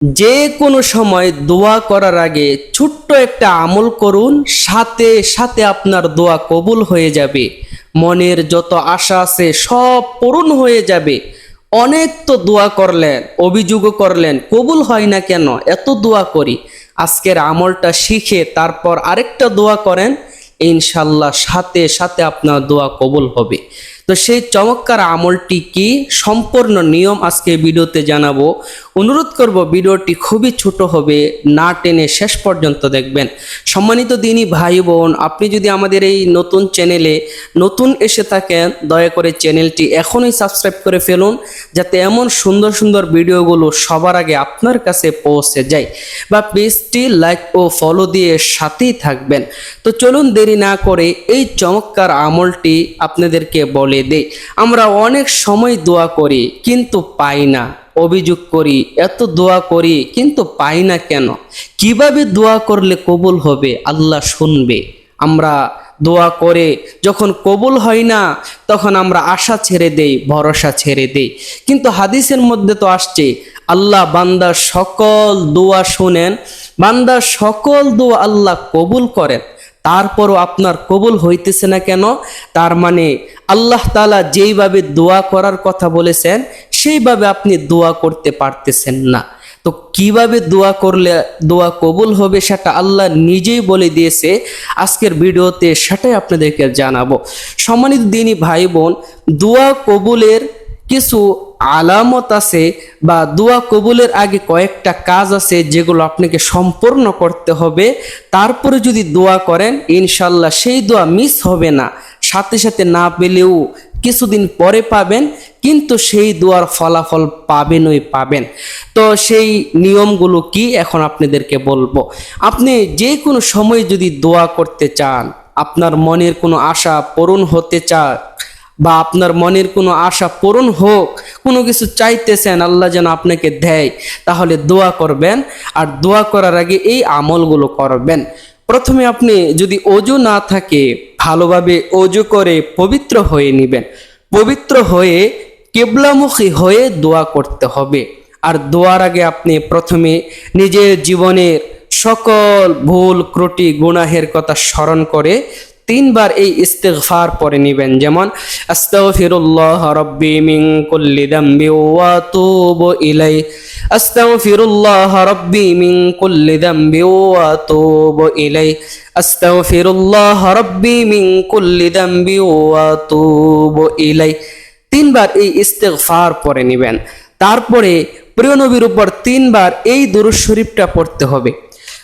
যে কোনো সময় দোয়া করার আগে ছোট্ট একটা আমল করুন, সাথে সাথে আপনার দোয়া কবুল হয়ে যাবে। মনের যত আশা আছে সব পূরণ হয়ে যাবে। অনেক তো দোয়া করলেন, অভিযোগও করলেন, কবুল হয় না কেন? এত দোয়া করি। আজকের আমলটা শিখে তারপর আরেকটা দোয়া করেন, ইনশাল্লাহ সাথে সাথে আপনার দোয়া কবুল হবে। তো সেই চমৎকার আমলটি কি সম্পূর্ণ নিয়ম আজকে ভিডিওতে জানাব। অনুরোধ করব ভিডিওটি খুবই ছোট হবে, না টেনে শেষ পর্যন্ত দেখবেন। সম্মানিত দিনী ভাই বোন, আপনি যদি আমাদের এই নতুন চ্যানেলে নতুন এসে থাকেন, দয়া করে চ্যানেলটি এখনই সাবস্ক্রাইব করে ফেলুন, যাতে এমন সুন্দর সুন্দর ভিডিওগুলো সবার আগে আপনার কাছে পৌঁছে যায় বা পেজটি লাইক ও ফলো দিয়ে সাথেই থাকবেন। তো চলুন দেরি না করে এই চমৎকার আমলটি আপনাদেরকে বলে দেই। আমরা অনেক সময় দোয়া করি, কিন্তু পাই না। অভিযোগ করি, এত দোয়া করি, কিন্তু পাই না কেন? কীভাবে দোয়া করলে কবুল হবে? আল্লাহ শুনবে। আমরা দোয়া করে যখন কবুল হয় না, তখন আমরা আশা ছেড়ে দেই, ভরসা ছেড়ে দেই। কিন্তু হাদিসের মধ্যে তো আসছে, আল্লাহ বান্দার সকল দোয়া শোনেন বান্দার সকল দোয়া আল্লাহ কবুল করেন। তারপরও আপনার কবুল হইতেছে না কেন? তার মানে আল্লাহ তালা যেইভাবে দোয়া করার কথা বলেছেন, সেইভাবে আপনি দোয়া করতে পারতেছেন না। তো কীভাবে দোয়া করলে, দোয়া কবুল হবে সেটা আল্লাহ নিজেই বলে দিয়েছে। আজকের ভিডিওতে সেটাই আপনাদেরকে জানাব। সম্মানিত দিনী ভাই বোন, দোয়া কবুলের কিছু আলামত আছে বা দোয়া কবুলের আগে কয়েকটা কাজ আছে যেগুলো আপনাকে সম্পূর্ণ করতে হবে। তারপরে যদি দোয়া করেন ইনশাল্লাহ সেই দোয়া মিস হবে না। সাথে সাথে না পেলেও কিছুদিন পরে পাবেন, কিন্তু সেই দোয়ার ফলাফল পাবেনই পাবেন। তো সেই নিয়মগুলো কি এখন আপনাদেরকে বলব। আপনি যে কোনো সময় যদি দোয়া করতে চান, আপনার মনের কোনো আশা পূরণ হতে চান বা আপনার মনের কোনো আশা পূরণ হোক কোনো কিছু চাইতেছেন, আল্লাহ যেন আপনাকে দেয়, তাহলে দোয়া করবেন। আর দোয়া করার আগে এই আমলগুলো করবেন। প্রথমে আপনি যদি অজু না থাকে, ভালোভাবে অজু করে পবিত্র হয়ে নেবেন। পবিত্র হয়ে, কেবলামুখী হয়ে দোয়া করতে হবে। আর দোয়ার আগে আপনি প্রথমে নিজের জীবনের সকল ভুল, ত্রুটি, গুনাহের কথা স্মরণ করে তিনবার এই ইস্তেগফার পরে নেবেন। যেমন, আস্তাগফিরুল্লাহ রাব্বি মিন কুল্লি যামবি ওয়া আতুবু ইলাই আস্তাগফিরুল্লাহ রাব্বি মিন কুল্লি যামবি ওয়া আতুবু ইলাই আস্তাগফিরুল্লাহ রাব্বি মিন কুল্লি যামবি ওয়া আতুবু ইলাই তিনবার এই ইস্তেগফার পরে নেবেন। তারপরে প্রিয় নবীর উপর তিনবার এই দুরূদ শরীফটা পড়তে হবে।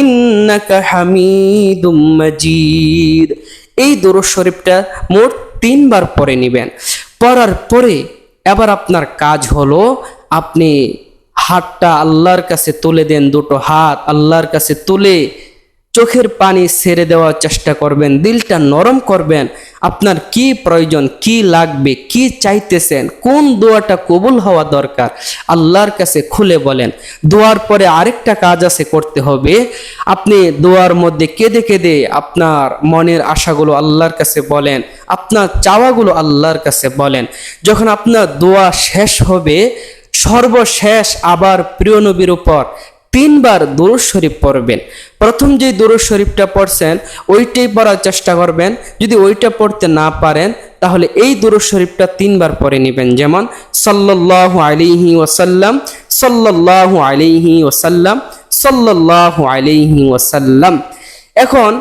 ইন্নাকা হামিদুম মাজিদ। এই দুরূদ শরীফটা মোট তিনবার পরে নেবেন। পড়ার পরে এবার আপনার কাজ হলো আপনি হাতটা আল্লাহর কাছে তুলে দেন দুটো হাত, আল্লাহর কাছে তুলে চোখের পানি ছেড়ে দেওয়ার চেষ্টা করবেন, দিলটা নরম করবেন আপনার কি প্রয়োজন, কি লাগবে, কি চাইতেছেন, কোন দোয়াটা কবুল হওয়া দরকার, আল্লাহর কাছে খুলে বলেন। দোয়ার পরে আরেকটা কাজ আছে করতে হবে। আপনি দোয়ার মধ্যে কেঁদে কেঁদে আপনার মনের আশাগুলো আল্লাহর কাছে বলেন, আপনার চাওয়াগুলো আল্লাহর কাছে বলেন। যখন আপনার দোয়া শেষ হবে, সর্বশেষ আবার প্রিয় নবীর উপর তিনবার দুরুদ শরীফ পড়বেন। প্রথম যে দুরুদ শরীফটা পড়ছেন, ওইটাই পড়ার চেষ্টা করবেন। যদি ওইটা পড়তে না পারেন, তাহলে এই দুরুদ শরীফটা তিনবার পড়ে নেবেন। যেমন, সাল্লাল্লাহু আলাইহি ওয়াসাল্লাম, সাল্লাল্লাহু আলাইহি ওয়াসাল্লাম, সাল্লাল্লাহু আলাইহি ওয়াসাল্লাম। এখন,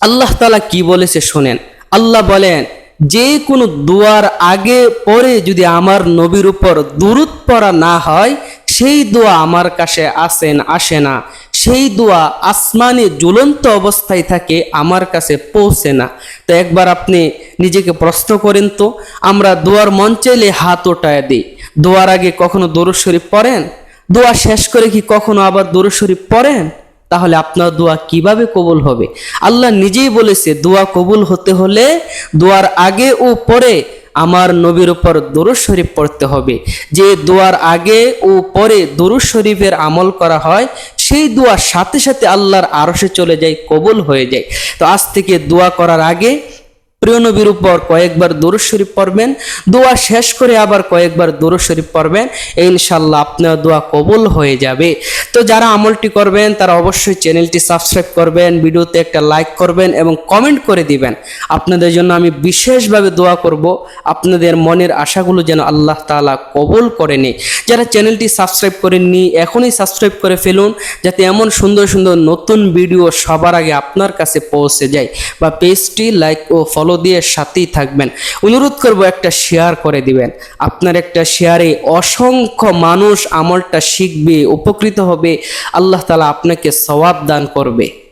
আল্লাহ তালা কি বলেছে শোনেন। আল্লাহ বলেন, যে কোনো দুয়ার আগে পরে যদি আমার নবীর উপর দুরুদ পড়া না হয় সেই দোয়া আমার কাছে আসেন আসে না। সেই দোয়া আসমানে জ্বলন্ত অবস্থায় থাকে, আমার কাছে পৌঁছে না। তো একবার আপনি নিজেকে প্রশ্ন করেন তো, আমরা দোয়ার মন হাত ওটায় দিই। দোয়ার আগে কখনো দরুদ শরীফ পড়েন? দোয়া শেষ করে কি কখনো আবার দরুদ শরীফ পড়েন? তাহলে আপনার দোয়া কীভাবে কবুল হবে? আল্লাহ নিজেই বলেছে, দোয়া কবুল হতে হলে দোয়ার আগে ও পরে আমার নবীর উপর দরুদ শরীফ পড়তে হবে। যে দোয়ার আগে ও পরে দরুদ শরীফের আমল করা হয়, সেই দোয়ার সাথে সাথে আল্লাহর আরশে চলে যায়, কবুল হয়ে যায়। তো আজ থেকে দোয়া করার আগে প্রিয় নবীর উপর কয়েকবার দরুদ শরীফ পড়বেন, দোয়া শেষ করে আবার কয়েকবার দরুদ শরীফ পড়বেন ইনশাল্লাহ আপনার দোয়া কবুল হয়ে যাবে। তো যারা আমলটি করবেন, তারা অবশ্যই চ্যানেলটি সাবস্ক্রাইব করবেন, ভিডিওতে একটা লাইক করবেন এবং কমেন্ট করে দিবেন। আপনাদের জন্য আমি বিশেষভাবে দোয়া করব, আপনাদের মনের আশাগুলো যেন আল্লাহ তাআলা কবুল করে নেয়। যারা চ্যানেলটি সাবস্ক্রাইব করেননি, এখনই সাবস্ক্রাইব করে ফেলুন, যাতে এমন সুন্দর সুন্দর নতুন ভিডিও সবার আগে আপনার কাছে পৌঁছে যায়। বা পেজটি লাইক ও ফলো দিয়ে সাথেই থাকবেন। অনুরোধ করব একটা শেয়ার করে দিবেন। আপনার একটা শেয়ারে অসংখ্য মানুষ আমলটা শিখবে, উপকৃত হবে। আল্লাহ তালা আপনাকে সওয়াব দান করবে।